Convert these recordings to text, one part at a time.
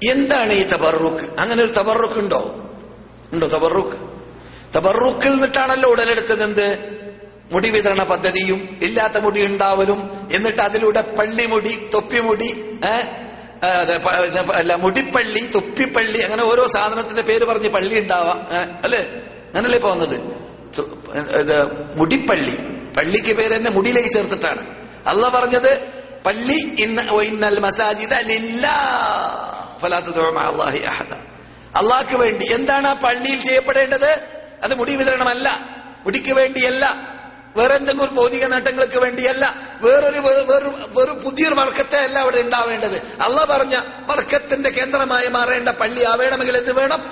എന്താണ് ഈ തബറുക്ക് അങ്ങനെ ഒരു തബറുക്ക് ഉണ്ടോ? ഉണ്ടോ തബറുക്ക് തബറുക്കിൽ നിന്നിട്ടാണല്ലോ ഉടലെടുത്തത് എന്ത്? മുടി വിതരണ പദ്ധതിയും ഇല്ലാത്ത മുടി ഉണ്ടാവലും എന്നിട്ട് അതിലൂടെ പള്ളിമുടി തൊപ്പിമുടി അല്ല മുടിപ്പള്ളി തൊപ്പിപ്പള്ളി അങ്ങനെ ഓരോ സാധനത്തിന്റെ പേര് പറഞ്ഞ് പള്ളി ഉണ്ടാവാം അല്ലേ? അങ്ങനല്ലേ പോകുന്നത് മുടിപ്പള്ളി. പള്ളിക്ക് പേര് തന്നെ മുടിയിലേക്ക് ചേർത്തിട്ടാണ്. അല്ല പറഞ്ഞത് പള്ളി ഇന്ന ഇന്നൽ മസാജിദ അല്ലാഹി അഹദ. അള്ളാഹ്ക്ക് വേണ്ടി എന്താണ് ആ പള്ളിയിൽ ചെയ്യപ്പെടേണ്ടത്? അത് മുടി വിതരണമല്ല. മുടിക്ക് വേണ്ടിയല്ല. വേറെ എന്തെങ്കിലും ഭൗതിക നേട്ടങ്ങൾക്ക് വേണ്ടിയല്ല. വേറൊരു വെറും പുതിയൊരു വർക്കത്തെ അല്ല അവിടെ ഉണ്ടാവേണ്ടത്. അള്ള പറഞ്ഞ വർക്കത്തിന്റെ കേന്ദ്രമായി മാറേണ്ട പള്ളി ആവേണമെങ്കിൽ എന്ത് വേണം?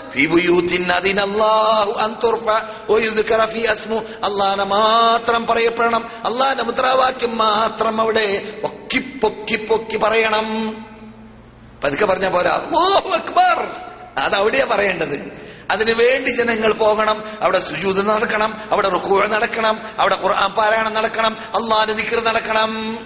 അള്ളാഹനെ മാത്രം പറയപ്പെടണം. അള്ളാഹന്റെ മുദ്രാവാക്യം മാത്രം അവിടെ പൊക്കി പൊക്കി പറയണം. പതുക്കെ പറഞ്ഞ പോരാ. ഓ അക്ബർ. അത് അവിടെയാ പറയേണ്ടത്. അതിനു വേണ്ടി ജനങ്ങൾ പോകണം. അവിടെ സുജൂത് നടക്കണം. അവിടെ റുക്കൂഴ നടക്കണം. അവിടെ പാരായണം നടക്കണം. അള്ളാഹ് ദിക്ർ നടക്കണം.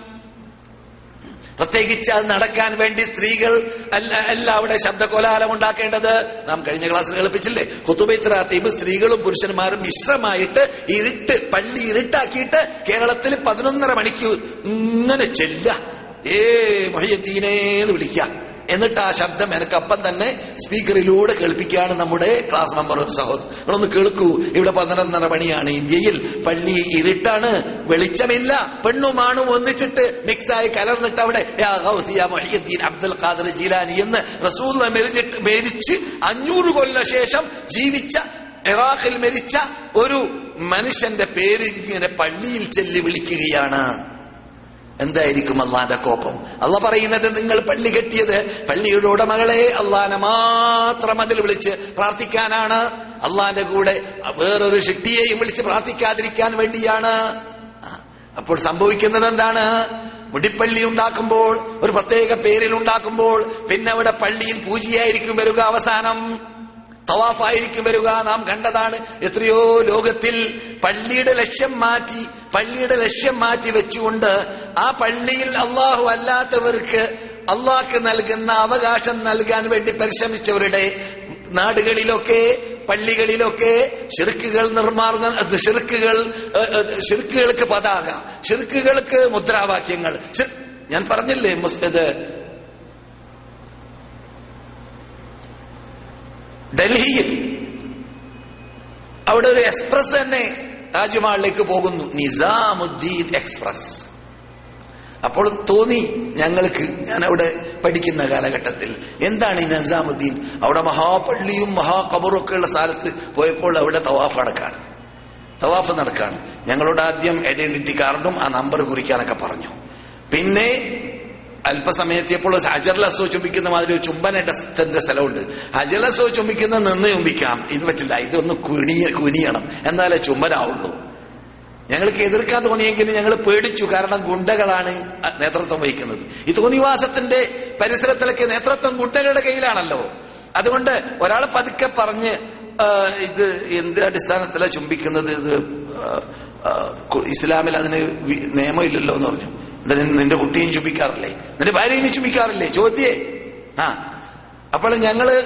പ്രത്യേകിച്ച് അത് നടക്കാൻ വേണ്ടി സ്ത്രീകൾ അല്ല അല്ല അവിടെ ശബ്ദകോലാഹലം ഉണ്ടാക്കേണ്ടത്. നാം കഴിഞ്ഞ ക്ലാസ്സിൽ കളിപ്പിച്ചില്ലേ ഹുത്തുബൈത്രാത്തീബ് സ്ത്രീകളും പുരുഷന്മാരും മിശ്രമായിട്ട് ഇരുട്ട് പള്ളി ഇരുട്ടാക്കിയിട്ട് കേരളത്തിൽ പതിനൊന്നര മണിക്ക് ഇങ്ങനെ ചെല്ല ഏ മൊഹയ്യത്തീനേന്ന് വിളിക്കുക എന്നിട്ട് ആ ശബ്ദം എനിക്കപ്പം തന്നെ സ്പീക്കറിലൂടെ കേൾപ്പിക്കുകയാണ് നമ്മുടെ ക്ലാസ് മെമ്പർ സഹോദരൻ നിങ്ങളൊന്ന് കേൾക്കൂ. ഇവിടെ പതിനൊന്നര മണിയാണ്. ഇന്ത്യയിൽ പള്ളി ഇരുട്ടാണ്. വെളിച്ചമില്ല. പെണ്ണും ആണും ഒന്നിച്ചിട്ട് മിക്സായി കലർന്നിട്ട് അവിടെ അബ്ദുൽ ഖാദർ ജീലാനി എന്ന് റസൂൽ മെരിച്ചിട്ട് മരിച്ച് അഞ്ഞൂറ് കൊല്ല ശേഷം ജീവിച്ച ഇറാഖിൽ മരിച്ച ഒരു മനുഷ്യന്റെ പേര് ഇങ്ങനെ പള്ളിയിൽ ചെല്ലി വിളിക്കുകയാണ്. എന്തായിരിക്കും അള്ളാന്റെ കോപം? അള്ള പറയുന്നത് നിങ്ങൾ പള്ളി കെട്ടിയത് പള്ളിയുടെ ഉടമകളെ അള്ളാനെ മാത്രം അതിൽ വിളിച്ച് പ്രാർത്ഥിക്കാനാണ്. അള്ളാന്റെ കൂടെ വേറൊരു ശക്തിയെയും വിളിച്ച് പ്രാർത്ഥിക്കാതിരിക്കാൻ വേണ്ടിയാണ്. അപ്പോൾ സംഭവിക്കുന്നത് എന്താണ്? മുടിപ്പള്ളി ഉണ്ടാക്കുമ്പോൾ ഒരു പ്രത്യേക പേരിൽ ഉണ്ടാക്കുമ്പോൾ പിന്നെ അവിടെ പള്ളിയിൽ പൂജയായിരിക്കും വരിക അവസാനം. തവാഫായിരിക്കും വരിക. നാം കണ്ടതാണ് എത്രയോ ലോകത്തിൽ പള്ളിയുടെ ലക്ഷ്യം മാറ്റി പള്ളിയുടെ ലക്ഷ്യം മാറ്റി വെച്ചുകൊണ്ട് ആ പള്ളിയിൽ അള്ളാഹു അല്ലാത്തവർക്ക് അള്ളാഹ്ക്ക് നൽകുന്ന അവകാശം നൽകാൻ വേണ്ടി പരിശ്രമിച്ചവരുടെ നാടുകളിലൊക്കെ പള്ളികളിലൊക്കെ ഷിർക്കുകൾ നിർമ്മാർജന ഷിർക്കുകൾ ഷിർക്കുകൾക്ക് പതാക ഷിർക്കുകൾക്ക് മുദ്രാവാക്യങ്ങൾ. ഞാൻ പറഞ്ഞില്ലേ ഇത് ഡൽഹിയിൽ. അവിടെ ഒരു എക്സ്പ്രസ് തന്നെ താജ്മഹലിലേക്ക് പോകുന്നു. നിസാമുദ്ദീൻ എക്സ്പ്രസ്. അപ്പോൾ തോന്നി ഞങ്ങൾക്ക് ഞാൻ അവിടെ പഠിക്കുന്ന കാലഘട്ടത്തിൽ എന്താണ് ഈ നിസാമുദ്ദീൻ? അവിടെ മഹാപള്ളിയും മഹാകബറും ഒക്കെ ഉള്ള സ്ഥലത്ത് പോയപ്പോൾ അവിടെ തവാഫ് അടക്കാണ് തവാഫ് നടക്കാണ്. ഞങ്ങളോട് ആദ്യം ഐഡന്റിറ്റി കാർഡും ആ നമ്പർ കുറിക്കാനൊക്കെ പറഞ്ഞു. പിന്നെ അല്പസമയത്തിയപ്പോൾ ഹജർലസോ ചുംബിക്കുന്ന മാതിരി ചുംബനന്റെ സ്ഥലമുണ്ട്. ഹജർലസോ ചുംബിക്കുന്ന നിന്ന് ചുംബിക്കാം. ഇത് പറ്റില്ല. ഇതൊന്ന് കുനിയ കുനിയണം. എന്നാലേ ചുംബനാവുള്ളൂ. ഞങ്ങൾക്ക് എതിർക്കാൻ തോന്നിയെങ്കിലും ഞങ്ങൾ പേടിച്ചു. കാരണം ഗുണ്ടകളാണ് നേതൃത്വം വഹിക്കുന്നത്. ഈ തോന്നിവാസത്തിന്റെ പരിസരത്തിലൊക്കെ നേതൃത്വം ഗുണ്ടകളുടെ കയ്യിലാണല്ലോ. അതുകൊണ്ട് ഒരാൾ പതുക്കെ പറഞ്ഞ് ഇത് എന്ത് അടിസ്ഥാനത്തിലാണ് ചുംബിക്കുന്നത്? ഇത് ഇസ്ലാമിൽ അതിന് നിയമമില്ലല്ലോ എന്ന് പറഞ്ഞു. നിന്റെ കുട്ടിയും ചുമിക്കാറില്ലേ? നിന്റെ ഭാര്യയും ചുമിക്കാറില്ലേ? ചോദ്യേ. ആ. അപ്പോൾ ഞങ്ങൾ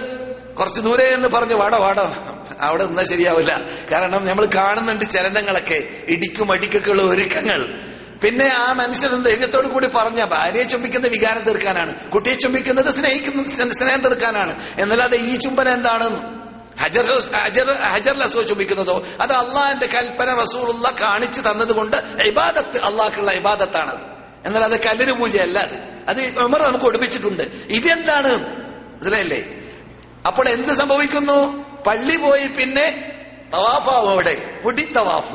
കുറച്ച് ദൂരെ എന്ന് പറഞ്ഞു വാടോ വാടോ. അവിടെ നിന്നാ ശരിയാവില്ല. കാരണം നമ്മൾ കാണുന്നുണ്ട് ചലനങ്ങളൊക്കെ. ഇടിക്കും അടിക്കൊക്കെ ഉള്ള ഒരുക്കങ്ങൾ. പിന്നെ ആ മനുഷ്യൻ ധൈര്യത്തോടു കൂടി പറഞ്ഞ ഭാര്യയെ ചുംബിക്കുന്ന വികാരം തീർക്കാനാണ്. കുട്ടിയെ ചുംബിക്കുന്നത് സ്നേഹിക്കുന്ന സ്നേഹം തീർക്കാനാണ്. എന്നല്ലാതെ ഈ ചുംബനം എന്താണെന്ന് ഹജർ ഹജർ ഹജർ ലസോ ചുംബിക്കുന്നതോ അത് അള്ളാഹിന്റെ കൽപ്പന റസൂലുള്ള കാണിച്ചു തന്നതുകൊണ്ട് ഇബാദത്ത് അള്ളാഹ്ക്കുള്ള ഇബാദത്താണത്. എന്നാൽ അത് കല്ലിന് പൂജയല്ല അത്. അത് ഉമർ നമുക്ക് ഒടിപ്പിച്ചിട്ടുണ്ട് ഇതെന്താണ്? മനസ്സിലായില്ലേ? അപ്പോൾ എന്ത് സംഭവിക്കുന്നു? പള്ളി പോയി പിന്നെ തവാഫാവും അവിടെ. മുടി തവാഫ്.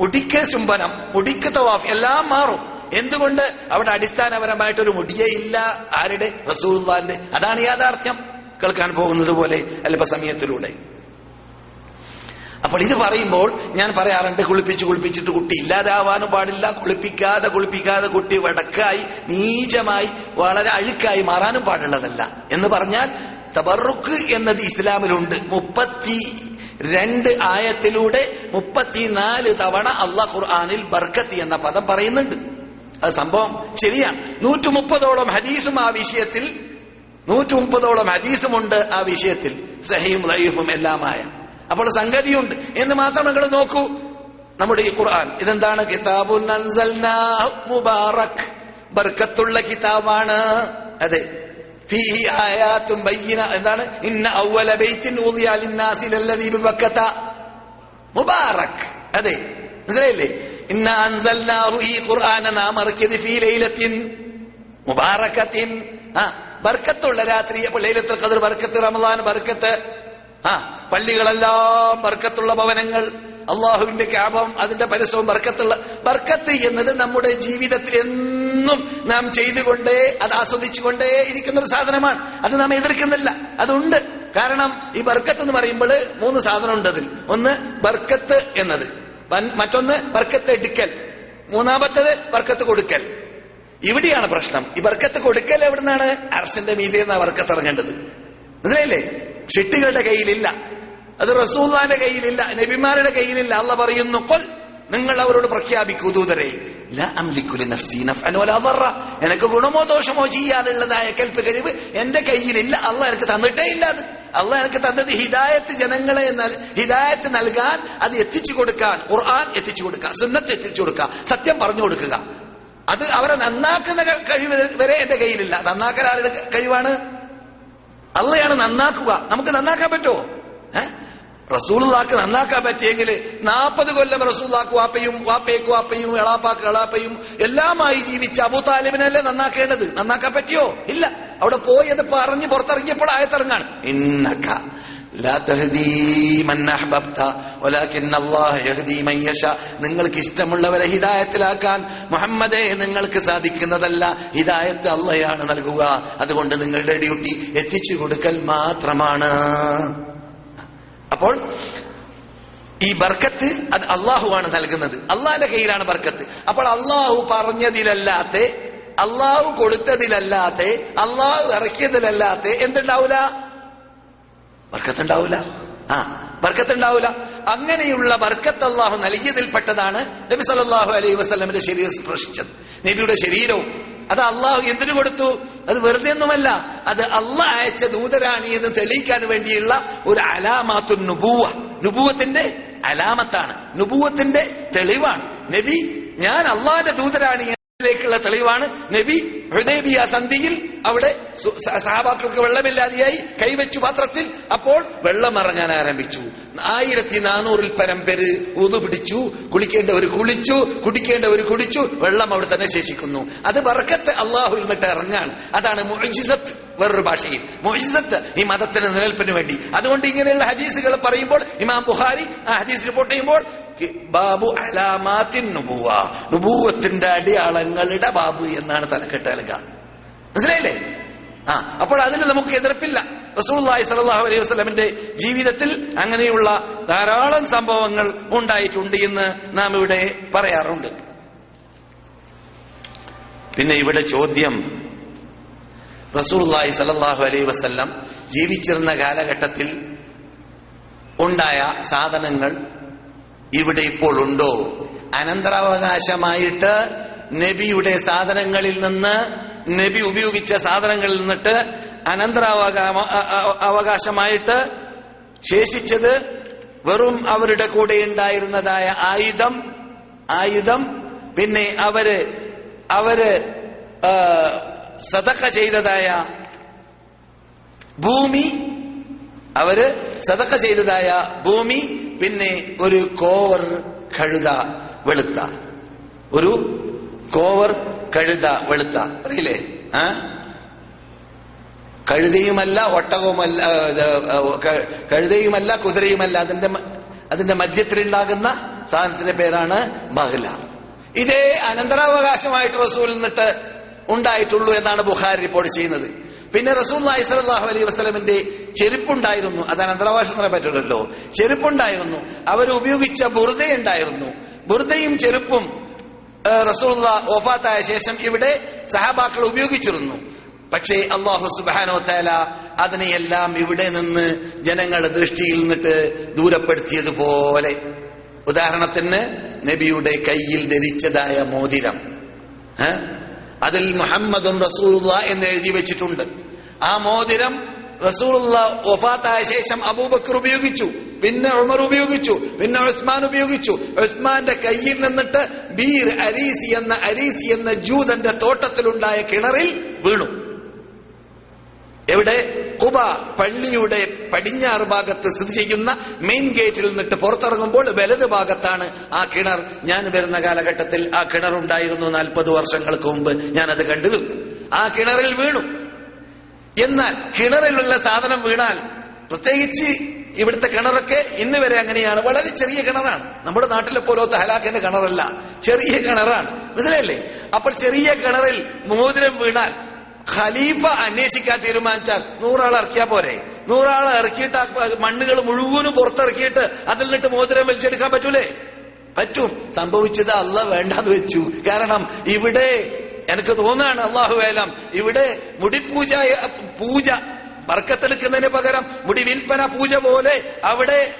മുടിക്ക് ചുംബനം മുടിക്ക് തവാഫ് എല്ലാം മാറും. എന്തുകൊണ്ട്? അവിടെ അടിസ്ഥാനപരമായിട്ടൊരു മുടിയേ ഇല്ല. ആരുടെ? റസൂള്ളാന്റെ അതാണ് യാഥാർത്ഥ്യം. കേൾക്കാൻ പോകുന്നത് പോലെ അല്പസമയത്തിലൂടെ. അപ്പോൾ ഇത് പറയുമ്പോൾ ഞാൻ പറയാറുണ്ട് കുളിപ്പിച്ച് കുളിപ്പിച്ചിട്ട് കുട്ടി ഇല്ലാതാവാനും പാടില്ല. കുളിപ്പിക്കാതെ കുളിപ്പിക്കാതെ കുട്ടി വടക്കായി നീചമായി വളരെ അഴുക്കായി മാറാനും പാടുള്ളതല്ല. എന്ന് പറഞ്ഞാൽ തബറുക്ക് എന്നത് ഇസ്ലാമിലുണ്ട്. മുപ്പത്തി രണ്ട് ആയത്തിലൂടെ മുപ്പത്തിനാല് തവണ അള്ളാഹ് ഖുർആാനിൽ ബർക്കത്ത് എന്ന പദം പറയുന്നുണ്ട്. അത് സംഭവം ശരിയാണ്. നൂറ്റി മുപ്പതോളം ഹദീസും ആ വിഷയത്തിൽ നൂറ്റി മുപ്പതോളം ഹദീസുമുണ്ട് ആ വിഷയത്തിൽ. സഹീം ലൈഫും എല്ലാമായ അപ്പോൾ സംഗതിയുണ്ട്. എന്ന് മാത്രം നിങ്ങൾ നോക്കൂ. നമ്മുടെ ഈ ഖുർആൻ. ഇതെന്താണ്? കിതാബുൻ മുബാറക്. ബർക്കത്തുള്ള കിതാബാണ്. അതെ. എന്താണ്? ഇന്ന അവല ബൈത്തിൻ മുബാറക്. അതെ. മനസ്സിലായില്ലേ? ഇന്ന അൻസൽനാഹു ഈ ഖുർആന നാം ഇറക്കിയത് ഫീ ലൈലത്തിൻ മുബാറക്കത്തിൻ ആ ബർക്കത്തുള്ള രാത്രി. അപ്പോൾ ലൈലത്തുൽ ഖദർ ബർക്കത്ത് റമദാൻ ബർക്കത്ത്. ആ പള്ളികളെല്ലാം ബർക്കത്തുള്ള ഭവനങ്ങൾ. അള്ളാഹുവിന്റെ ക്യാപം അതിന്റെ പരസ്യവും ബർക്കത്തുള്ള ബർക്കത്ത് എന്നത് നമ്മുടെ ജീവിതത്തിൽ എന്നും നാം ചെയ്തുകൊണ്ടേ അത് ആസ്വദിച്ചുകൊണ്ടേ ഇരിക്കുന്ന ഒരു സാധനമാണ്. അത് നാം എതിർക്കുന്നില്ല. അതുണ്ട്. കാരണം ഈ ബർക്കത്ത് എന്ന് പറയുമ്പോൾ മൂന്ന് സാധനം ഉണ്ട് അതിൽ. ഒന്ന് ബർക്കത്ത് എന്നത്. മറ്റൊന്ന് ബർക്കത്ത് എടുക്കൽ. മൂന്നാമത്തത് ബർക്കത്ത് കൊടുക്കൽ. ഇവിടെയാണ് പ്രശ്നം. ഈ ബർക്കത്ത് കൊടുക്കൽ എവിടുന്നാണ്? അർഷന്റെ മീതെ എന്നാ ബർക്കത്ത് ഇറങ്ങേണ്ടത്. മനസ്സിലായില്ലേ? ഷിട്ടികളുടെ കയ്യിലില്ല. അത് റസൂല്ലാന്റെ കയ്യിലില്ല നബിമാരുടെ കയ്യിലില്ല. അല്ല പറയുന്നു കൊൽ നിങ്ങൾ അവരോട് പ്രഖ്യാപിക്കൂ ദൂതരെ. എനിക്ക് ഗുണമോ ദോഷമോ ചെയ്യാനുള്ളതായ കൽപ്പ് കഴിവ് എന്റെ കയ്യിലില്ല. അല്ല എനിക്ക് തന്നിട്ടേ ഇല്ല അത്. അല്ല എനിക്ക് തന്നത് ഹിദായത്ത് ജനങ്ങളെ ഹിദായത്ത് നൽകാൻ അത് എത്തിച്ചു കൊടുക്കാൻ ഖുർആൻ എത്തിച്ചു കൊടുക്കുക സുന്നത്ത് എത്തിച്ചു കൊടുക്കുക സത്യം പറഞ്ഞു കൊടുക്കുക. അത് അവരെ നന്നാക്കുന്ന കഴിവ് വരെ എന്റെ കയ്യിലില്ല. നന്നാക്കൽ ആരുടെ കഴിവാണ്? അള്ളയാണ് നന്നാക്കുക. നമുക്ക് നന്നാക്കാൻ പറ്റുമോ? ഏഹ് നന്നാക്കാൻ പറ്റിയെങ്കിൽ നാൽപ്പത് കൊല്ലം റസൂലുള്ളാക്ക് വാപ്പയും വാപ്പയ്ക്ക് വാപ്പയും എളാപ്പാക്ക് എളാപ്പയും എല്ലാമായി ജീവിച്ച അബൂ താലിബിനല്ലേ നന്നാക്കേണ്ടത്? നന്നാക്കാൻ പറ്റിയോ? ഇല്ല. അവിടെ പോയി അത് പറഞ്ഞ് പുറത്തിറങ്ങിയപ്പോൾ ആയത്തിറങ്ങാണ്. ഇന്നക ലാ നിങ്ങൾക്ക് ഇഷ്ടമുള്ളവരെ ഹിദായത്തിലാക്കാൻ മുഹമ്മദേ നിങ്ങൾക്ക് സാധിക്കുന്നതല്ല. ഹിദായത്ത് അള്ളയാണ് നൽകുക. അതുകൊണ്ട് നിങ്ങളുടെ ഡ്യൂട്ടി എത്തിച്ചു കൊടുക്കൽ മാത്രമാണ്. അപ്പോൾ ഈ ബർക്കത്ത് അത് അള്ളാഹുവാണ് നൽകുന്നത്. അള്ളാഹിന്റെ കയ്യിലാണ് ബർക്കത്ത്. അപ്പോൾ അള്ളാഹു പറഞ്ഞതിലല്ലാത്ത അള്ളാഹു കൊടുത്തതിലല്ലാത്ത അള്ളാഹു ഇറക്കിയതിലല്ലാത്ത എന്തുണ്ടാവൂല? ബർക്കത്തുണ്ടാവൂല ആ ബർക്കത്തുണ്ടാവൂല അങ്ങനെയുള്ള ബർക്കത്ത് അള്ളാഹു നൽകിയതിൽപ്പെട്ടതാണ് നബി സല്ലല്ലാഹു അലൈഹി വസ്ലമിന്റെ ശരീരം സ്പർശിച്ചത്. നബിയുടെ ശരീരവും. അത് അള്ളാഹു എന്തിനു കൊടുത്തു? അത് വെറുതെ ഒന്നുമല്ല. അത് അള്ളാഹ് അയച്ച ദൂതരാണി എന്ന് തെളിയിക്കാൻ വേണ്ടിയുള്ള ഒരു അലാമാത്തു നുബൂവ. നുബൂവത്തിന്റെ അലാമത്താണ്. നുബൂവത്തിന്റെ തെളിവാണ്. നബി ഞാൻ അള്ളാഹിന്റെ ദൂതരാണി ലേക്കുള്ള തെളിവാണ്. നബി ഹൃദയബിയ സന്ധിയിൽ അവിടെ സഹപാക്കൾക്ക് വെള്ളമില്ലാതെയായി കൈവച്ചു പാത്രത്തിൽ. അപ്പോൾ വെള്ളം ഇറങ്ങാൻ ആരംഭിച്ചു. ആയിരത്തി നാനൂറിൽ പരം പേര് ഊതു പിടിച്ചു കുളിക്കേണ്ടവർ കുളിച്ചു കുടിക്കേണ്ടവർ കുടിച്ചു വെള്ളം അവിടെ തന്നെ ശേഷിക്കുന്നു. അത് ബർക്കത്ത് അള്ളാഹു എന്നിട്ട് ഇറങ്ങാണ്. അതാണ് മുഅ്ജിസത്ത്. വേറൊരു ഭാഷയിൽ. മുഅ്ജിസത്ത് ഈ മതത്തിന് നിലനിൽപ്പിന് വേണ്ടി. അതുകൊണ്ട് ഇങ്ങനെയുള്ള ഹദീസുകൾ പറയുമ്പോൾ ഇമാം ബുഹാരി ആ ഹദീസ് റിപ്പോർട്ട് ചെയ്യുമ്പോൾ ബാബു അലാമാത്തിൻ നുബുവ. നുബൂവത്തിന്റെ അടിയാളങ്ങളുടെ ബാബു എന്നാണ് തലക്കെട്ട് നൽകുക. മനസ്സിലായില്ലേ? ആ അപ്പോൾ അതിൽ നമുക്ക് എതിർപ്പില്ല. റസൂലുള്ളാഹി സ്വല്ലല്ലാഹു അലൈഹി വസല്ലമിന്റെ ജീവിതത്തിൽ അങ്ങനെയുള്ള ധാരാളം സംഭവങ്ങൾ ഉണ്ടായിട്ടുണ്ട് എന്ന് നാം ഇവിടെ പറയാറുണ്ട്. പിന്നെ ഇവിടെ ചോദ്യം റസൂലുള്ളാഹി സലല്ലാഹു അലൈ വസല്ലം ജീവിച്ചിരുന്ന കാലഘട്ടത്തിൽ ഉണ്ടായ സാധനങ്ങൾ ഇവിടെ ഇപ്പോൾ ഉണ്ടോ? അനന്തരാവകാശമായിട്ട് നബിയുടെ സാധനങ്ങളിൽ നിന്ന് നബി ഉപയോഗിച്ച സാധനങ്ങളിൽ നിന്നിട്ട് അനന്തരാവകാ അവകാശമായിട്ട് ശേഷിച്ചത് വെറും അവരുടെ കൂടെ ഉണ്ടായിരുന്നതായ ആയുധം ആയുധം പിന്നെ അവർ അവർ ആ, സദക്ക ചെയ്തതായ ഭൂമി അവർ സതക്ക ചെയ്തതായ ഭൂമി പിന്നെ ഒരു കോവർ കഴുത വെളുത്ത. ഒരു കോവർ കഴുത വെളുത്ത. അറിയില്ലേ? കഴുതയുമല്ല ഒട്ടകവുമല്ല കഴുതയുമല്ല കുതിരയുമല്ല. അതിന്റെ അതിന്റെ മധ്യത്തിലുണ്ടാകുന്ന സാധനത്തിന്റെ പേരാണ് ബഹ്ല ഇതേ അനന്തരാവകാശമായിട്ട് റസൂൽ ഉണ്ടായിട്ടുള്ളൂ എന്നാണ് ബുഹാരി റിപ്പോർട്ട് ചെയ്യുന്നത്. പിന്നെ റസൂൽ സലാഹു അലൈഹി വസ്ലമിന്റെ ചെരുപ്പുണ്ടായിരുന്നു. അതാണ് പറയാൻ പറ്റില്ലല്ലോ ചെരുപ്പുണ്ടായിരുന്നു. അവർ ഉപയോഗിച്ച ബുറുദയുണ്ടായിരുന്നു ബുറുദയും ചെരുപ്പും റസൂള്ള ഓഫാത്തായ ശേഷം ഇവിടെ സഹാബാക്കൾ ഉപയോഗിച്ചിരുന്നു. പക്ഷേ അള്ളാഹു സുബാനോ തേല അതിനെയെല്ലാം ഇവിടെ നിന്ന് ജനങ്ങളുടെ ദൃഷ്ടിയിൽ നിന്നിട്ട് ദൂരപ്പെടുത്തിയതുപോലെ ഉദാഹരണത്തിന് നബിയുടെ കയ്യിൽ ധരിച്ചതായ മോതിരം. ഏ? അതിൽ മുഹമ്മദും റസൂലുള്ള എന്ന് എഴുതി വെച്ചിട്ടുണ്ട്. ആ മോതിരം റസൂലുള്ള വഫാത്തായ ശേഷം അബൂബക്കർ ഉപയോഗിച്ചു പിന്നെ ഉമർ ഉപയോഗിച്ചു പിന്നെ ഉസ്മാൻ ഉപയോഗിച്ചു. ഉസ്മാന്റെ കയ്യിൽ നിന്നിട്ട് ബീർ അരീസി എന്ന അരീസി എന്ന ജൂതന്റെ തോട്ടത്തിലുണ്ടായ കിണറിൽ വീണു. എവിടെ? കുബ പള്ളിയുടെ പടിഞ്ഞാറ് ഭാഗത്ത് സ്ഥിതി ചെയ്യുന്ന മെയിൻ ഗേറ്റിൽ നിന്നിട്ട് പുറത്തിറങ്ങുമ്പോൾ വലത് ഭാഗത്താണ് ആ കിണർ. ഞാൻ വരുന്ന കാലഘട്ടത്തിൽ ആ കിണർ ഉണ്ടായിരുന്നു നാൽപ്പത് വർഷങ്ങൾക്ക് മുമ്പ്. ഞാനത് കണ്ടു നിൽക്കും. ആ കിണറിൽ വീണു. എന്നാൽ കിണറിലുള്ള സാധനം വീണാൽ പ്രത്യേകിച്ച് ഇവിടുത്തെ കിണറൊക്കെ ഇന്ന് വരെ അങ്ങനെയാണ്. വളരെ ചെറിയ കിണറാണ്. നമ്മുടെ നാട്ടിലെ പോലത്തെ ഹലാക്കിന്റെ കിണറല്ല. ചെറിയ കിണറാണ്. മനസ്സിലായില്ലേ? അപ്പോൾ ചെറിയ കിണറിൽ മോതിരം വീണാൽ ഖലീഫ അന്വേഷിക്കാൻ തീരുമാനിച്ചാൽ നൂറാൾ ഇറക്കിയാ പോരെ. നൂറാൾ ഇറക്കിയിട്ട് മണ്ണുകൾ മുഴുവനും പുറത്തിറക്കിയിട്ട് അതിൽ നിന്നിട്ട് മോതിരം വലിച്ചെടുക്കാൻ പറ്റൂലേ? പറ്റും. സംഭവിച്ചത് അല്ല വേണ്ടാന്ന് വെച്ചു. കാരണം ഇവിടെ എനിക്ക് തോന്നാണ് അള്ളാഹു വേലം ഇവിടെ മുടിപൂജ പൂജ വർക്കത്തെടുക്കുന്നതിന് പകരം മുടി വിൽപ്പന പൂജ പോലെ അവിടെ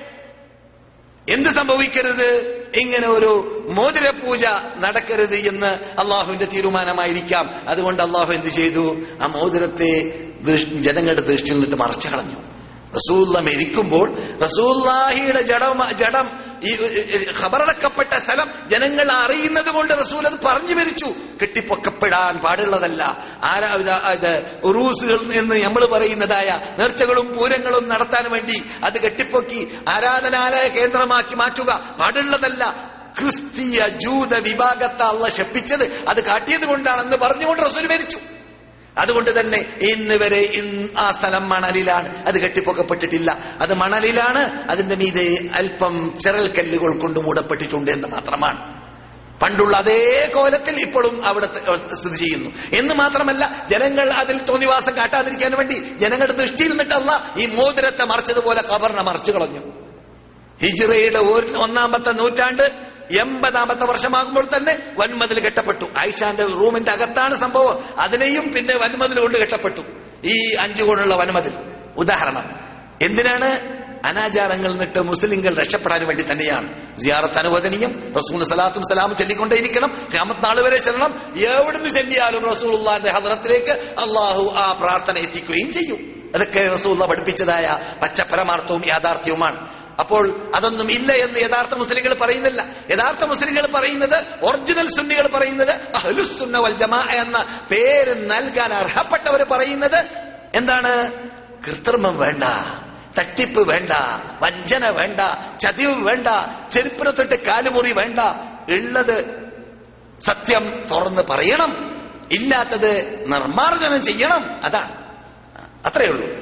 എന്ത് സംഭവിക്കരുത്? ഇങ്ങനെ ഒരു മോതിര പൂജ നടക്കരുത് എന്ന് അള്ളാഹുവിന്റെ തീരുമാനമായിരിക്കാം. അതുകൊണ്ട് അള്ളാഹു എന്ത് ചെയ്തു? ആ മോതിരത്തെ ജനങ്ങളുടെ ദൃഷ്ടിയിൽ നിന്നിട്ട് മറച്ചു കളഞ്ഞു റസൂല്ല മരിക്കുമ്പോൾ റസൂല്ലാഹിയുടെ ജഡം ജഡം ഈ ഖബറടക്കപ്പെട്ട സ്ഥലം ജനങ്ങൾ അറിയുന്നത് കൊണ്ട് റസൂൽ അത് പറഞ്ഞു മരിച്ചു. കെട്ടിപ്പൊക്കപ്പെടാൻ പാടുള്ളതല്ല. ആരാ ഇത് എന്ന് നമ്മൾ പറയുന്നതായ നേർച്ചകളും പൂരങ്ങളും നടത്താൻ വേണ്ടി അത് കെട്ടിപ്പൊക്കി ആരാധനാലയ കേന്ദ്രമാക്കി മാറ്റുക പാടുള്ളതല്ല. ക്രിസ്തീയ ജൂത വിഭാഗത്തെ അള്ള ശപ്പിച്ചത്. അത് കാട്ടിയത് കൊണ്ടാണെന്ന് പറഞ്ഞുകൊണ്ട് റസൂൽ മരിച്ചു. അതുകൊണ്ട് തന്നെ ഇന്ന് വരെ ആ സ്ഥലം മണലിലാണ്. അത് കെട്ടിപ്പൊക്കപ്പെട്ടിട്ടില്ല അത് മണലിലാണ്. അതിന്റെ മീതെ അല്പം ചിറൽക്കല്ലുകൾ കൊണ്ട് മൂടപ്പെട്ടിട്ടുണ്ട് എന്ന് മാത്രമാണ്. പണ്ടുള്ള അതേ കോലത്തിൽ ഇപ്പോഴും അവിടെ സ്ഥിതി ചെയ്യുന്നു. എന്ന് മാത്രമല്ല ജനങ്ങൾ അതിൽ തോന്നിവാസം കാട്ടാതിരിക്കാൻ വേണ്ടി ജനങ്ങളുടെ ദൃഷ്ടിയിൽ നിന്നിട്ടല്ല ഈ മോതിരത്തെ മറിച്ചതുപോലെ കബറിനെ മറിച്ചു കളഞ്ഞു. ഹിജ്റയുടെ ഒന്നാമത്തെ നൂറ്റാണ്ട് എൺപതാമത്തെ വർഷമാകുമ്പോൾ തന്നെ വൻമതിൽ കെട്ടപ്പെട്ടു. ആയിഷാന്റെ റൂമിന്റെ അകത്താണ് സംഭവം. അതിനെയും പിന്നെ വൻമതിൽ കൊണ്ട് കെട്ടപ്പെട്ടു. ഈ അഞ്ചു കോണുള്ള വൻമതിൽ. ഉദാഹരണം. എന്തിനാണ് അനാചാരങ്ങളിൽ നിന്നിട്ട് മുസ്ലിങ്ങൾ രക്ഷപ്പെടാൻ വേണ്ടി തന്നെയാണ്? സിയാറത്ത് അനുവദനീയം. റസൂൽ സലാത്തും സലാമും ചൊല്ലിക്കൊണ്ടേയിരിക്കണം. ക്യാമത്ത് നാൾ വരെ ചെല്ലണം. എവിടുന്ന് ചെല്ലിയാലും റസൂൾന്റെ ഹദ്രത്തിലേക്ക് അള്ളാഹു ആ പ്രാർത്ഥന എത്തിക്കുകയും ചെയ്യും. അതൊക്കെ റസൂള്ള പഠിപ്പിച്ചതായ പച്ചപരമാർത്ഥവും യാഥാർത്ഥ്യവുമാണ്. അപ്പോൾ അതൊന്നും ഇല്ല എന്ന് യഥാർത്ഥ മുസ്ലിങ്ങൾ പറയുന്നില്ല. യഥാർത്ഥ മുസ്ലിങ്ങൾ പറയുന്നത് ഒറിജിനൽ സുന്നികൾ പറയുന്നത് അഹ്ലുസുന്ന വൽ ജമാ എന്ന പേര് നൽകാൻ അർഹപ്പെട്ടവർ പറയുന്നത് എന്താണ്? കൃത്രിമം വേണ്ട തട്ടിപ്പ് വേണ്ട വഞ്ചന വേണ്ട ചതിവ് വേണ്ട ചെരുപ്പിനത്തൊട്ട് കാലുമുറി വേണ്ട. ഉള്ളത് സത്യം തുറന്ന് പറയണം. ഇല്ലാത്തത് നിർമാർജനം ചെയ്യണം. അതാണ്. അത്രയേ ഉള്ളൂ.